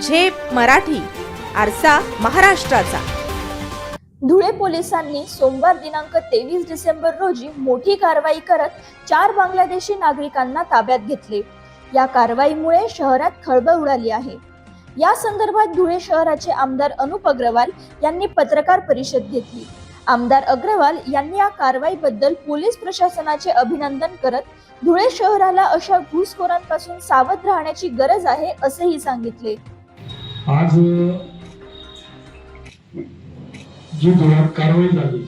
झेप मराठी आरसा महाराष्ट्राचा. धुळे पोलिसांनी सोमवार दिनांक तेवीस डिसेंबर रोजी मोठी कारवाई करत चार बांगलादेशी नागरिकांना ताब्यात घेतले. या कारवाईमुळे शहरात खळबळ उडाली आहे. या संदर्भात धुळे शहराचे आमदार अनुप अग्रवाल यांनी पत्रकार परिषद घेतली. आमदार अग्रवाल यांनी या कारवाईबद्दल पोलीस प्रशासनाचे अभिनंदन करत धुळे शहराला अशा घुसखोरांपासून सावध राहण्याची गरज आहे असेही सांगितले. आज जी धुळ्यात कारवाई झाली.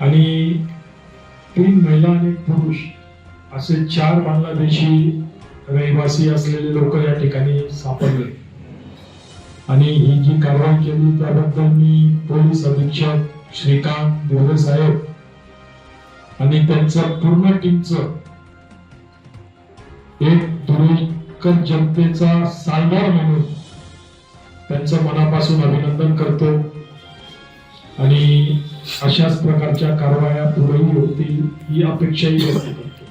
आणि तीन महिला आणि पुरुष असे चार बांगलादेशी रहिवासी असलेले लोक या ठिकाणी सापडले. आणि ही जी कारवाई केली त्याबद्दल मी पोलीस अधीक्षक श्रीकांत दिवरे साहेब आणि त्यांचं पूर्ण टीमचं एक धुळेकर जनतेचा सालदार म्हणून त्यांचं मनापासून अभिनंदन करतो. आणि अशाच प्रकारच्या कारवाया पुढेही होतील ही अपेक्षाही व्यक्त करतो.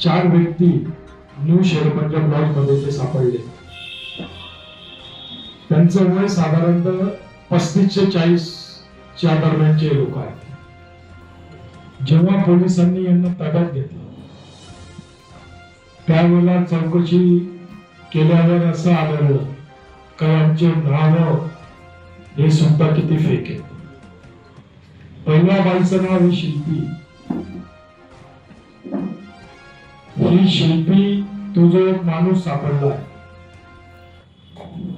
चार व्यक्ती न्यू शेअर पंजाब लॉजमध्ये ते सापडले. त्यांचं वय साधारणतः पस्तीसशे चाळीस च्या दरम्यानचे लोक आहेत. जेव्हा पोलिसांनी यांना ताब्यात घेतलं त्यावेळेला चौकशी केल्यावर असं आढळलं का यांचे नाव हे सुद्धा किती फेक आहे पहिल्या बाईचं नाव ही शिल्पी. ही शिल्पी तो जो एक माणूस सापडला आहे.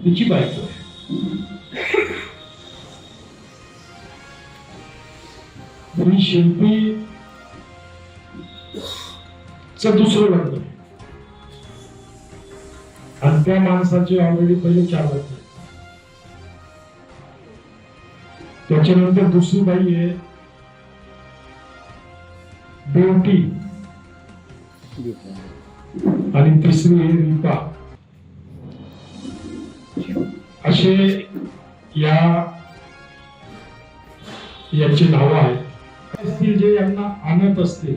तिची बायको आहे. ही शिल्पी च दुसरं लग्न. आहे. आणि त्या माणसाचे ऑलरेडी पहिले चार लग्न त्याच्यानंतर दुसरी बाई आहे. ब्युटी आणि तिसरी आहे रिपा असे या यांची नावं आहेत. असतील जे यांना आणत असतील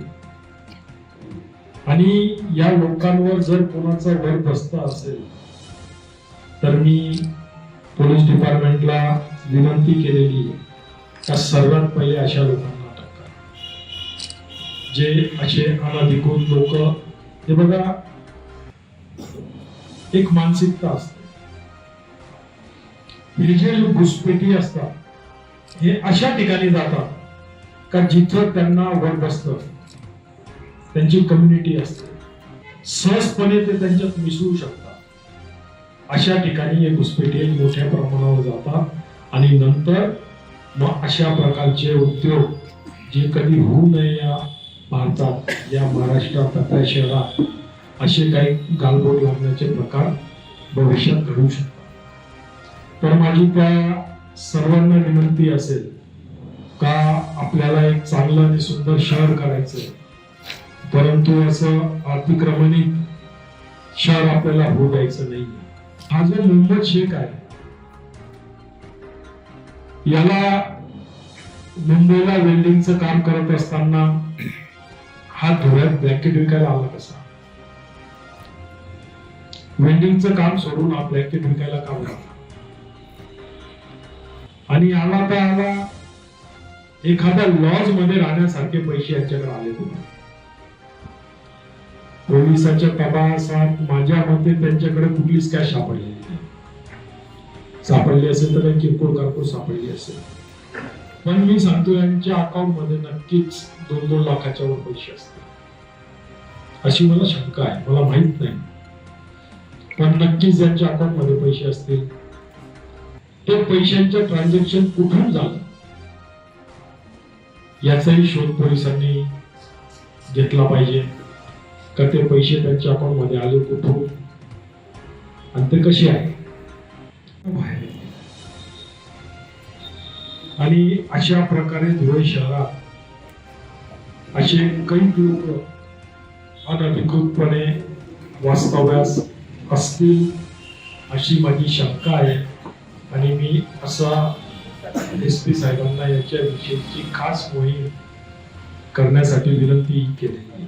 आणि या लोकांवर जर कोणाचा वर बसता असेल तर मी पोलीस डिपार्टमेंटला विनंती केलेली आहे का सर्वात पहिले अशा लोकांना अटक करा. जे असे अनधिकृत लोक हे बघा एक मानसिकता असते. हे जे घुसपेटी असतात हे अशा ठिकाणी जातात का जिथं त्यांना वर बसतं त्यांची कम्युनिटी असते. सहजपणे ते त्यांच्यात मिसळू शकतात. अशा ठिकाणी हे घुसपेटी मोठ्या प्रमाणावर जातात आणि नंतर मग अशा प्रकारचे उद्योग जे कधी होऊ नये या भारतात या महाराष्ट्रात आता शहरात असे काही गालबोट लागण्याचे प्रकार भविष्यात घडू शकतात. तर माझी त्या सर्वांना विनंती असेल का आपल्याला एक चांगलं आणि सुंदर शहर करायचं परंतु असं अतिक्रमणित शहर आपल्याला होऊ द्यायचं नाही हा जो मोहम्मद शेख आहे याला मुंबईला वेल्डिंगचं काम करत असताना हा धुळ्यात ब्लँकेट विकायला आला कसा? वेल्डिंगचं काम सोडून हा ब्लँकेट विकायला काम लागला आणि आला तर आला एखाद्या लॉजमध्ये राहण्यासारखे पैसे यांच्याकडे आले होते. पोलिसाच्या तपासात माझ्या मते त्यांच्याकडे कुठलीच कॅश सापडली सापडली असेल तर किरकोळ कारकोळ सापडली असेल. पण मी सांगतो यांच्या अकाउंटमध्ये नक्कीच दोन दोन लाखाच्या वर पैसे असतील. अशी मला शंका आहे मला माहीत नाही. पण नक्कीच यांच्या अकाउंटमध्ये पैसे असतील. ते पैशांचं ट्रान्झॅक्शन कुठून झालं? याचाही शोध पोलिसांनी घेतला पाहिजे. का ते पैसे त्यांच्या अकाउंटमध्ये आले कुठून? आणि ते कसे आहे? बाहेर आणि अशा प्रकारे धुळे शहरात असे काही लोक अनधिकृतपणे वास्तव्यास असतील अशी माझी शंका आहे. आणि मी असा एस पी साहेबांना याच्याविषयीची खास मोहीम करण्यासाठी विनंती केलेली आहे.